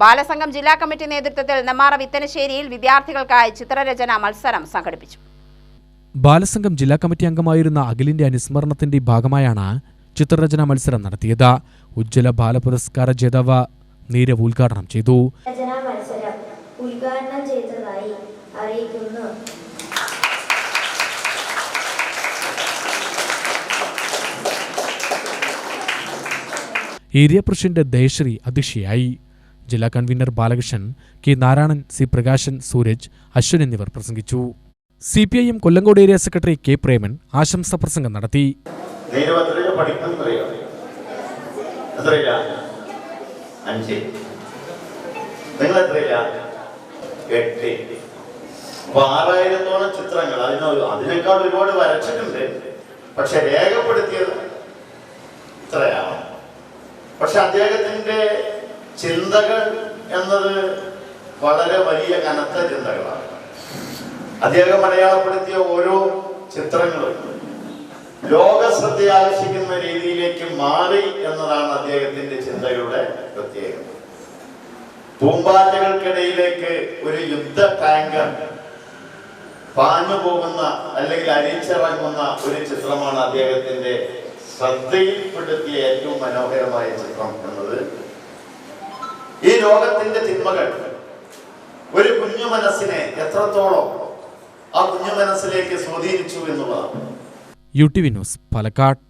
ബാലസംഘം ജില്ലാ കമ്മിറ്റി നേതൃത്വത്തിൽ നെമ്മാറ വിത്തനശ്ശേരിയിൽ വിദ്യാർത്ഥികൾക്കായി ചിത്രരചന മത്സരം സംഘടിപ്പിച്ചു. ബാലസംഘം ജില്ലാ കമ്മിറ്റി അംഗമായിരുന്ന അഖിലിന്റെ അനുസ്മരണത്തിന്റെ ഭാഗമായാണ് ചിത്രരചന മത്സരം നടത്തിയത്. ഉജ്ജ്വല ബാലപുരസ്കാര ജേതാവ് നീരവ് ഉദ്ഘാടനം ചെയ്തു. ഉദ്ഘാടനം ചെയ്തതായി അറിയിക്കുന്നു. ഏരിയ പ്രസിഡന്റ് ദേശ്രീ അധ്യക്ഷയായി ജില്ലാ convener Balakrishnan K Narayanan C Prakashan Sooraj Ashwan എന്നിവർ പ്രസംഗിച്ചു. C P I M Kollengode area secretary K Preman ആശംസാ പ്രസംഗം നടത്തി. ആറായിരത്തോളം ചിത്രങ്ങൾ. അതിന് അതിനേക്കാൾ ഒരുപാട് വരച്ചിട്ടുണ്ട്. പക്ഷെ രേഖപ്പെടുത്തിയത് ഇത്രയാണ്. പക്ഷെ അദ്ദേഹത്തിന്റെ ചിന്തകൾ എന്നത് വളരെ വലിയ കനത്ത ചിന്തകളാണ്. അദ്ദേഹം അടയാളപ്പെടുത്തിയ ഓരോ ചിത്രങ്ങളും ലോക ശ്രദ്ധ ആകർഷിക്കുന്ന രീതിയിലേക്ക് മാറി എന്നതാണ് അദ്ദേഹത്തിന്റെ ചിന്തകളുടെ പ്രത്യേകത. പൂമ്പാറ്റകൾക്കിടയിലേക്ക് ഒരു യുദ്ധ ടാങ്കർ പാഞ്ഞു പോകുന്ന അല്ലെങ്കിൽ അരിച്ചിറങ്ങുന്ന ഒരു ചിത്രമാണ് അദ്ദേഹത്തിന്റെ ശ്രദ്ധയിൽപ്പെടുത്തിയ ഏറ്റവും മനോഹരമായ ചിത്രം എന്നത്. ഈ ലോകത്തിന്റെ തിന്മകൾ ഒരു കുഞ്ഞു മനസ്സിനെ എത്രത്തോളം ആ കുഞ്ഞു മനസ്സിലേക്ക് സ്വാധീനിച്ചു എന്നുള്ളതാണ്. U T V news Palakkad.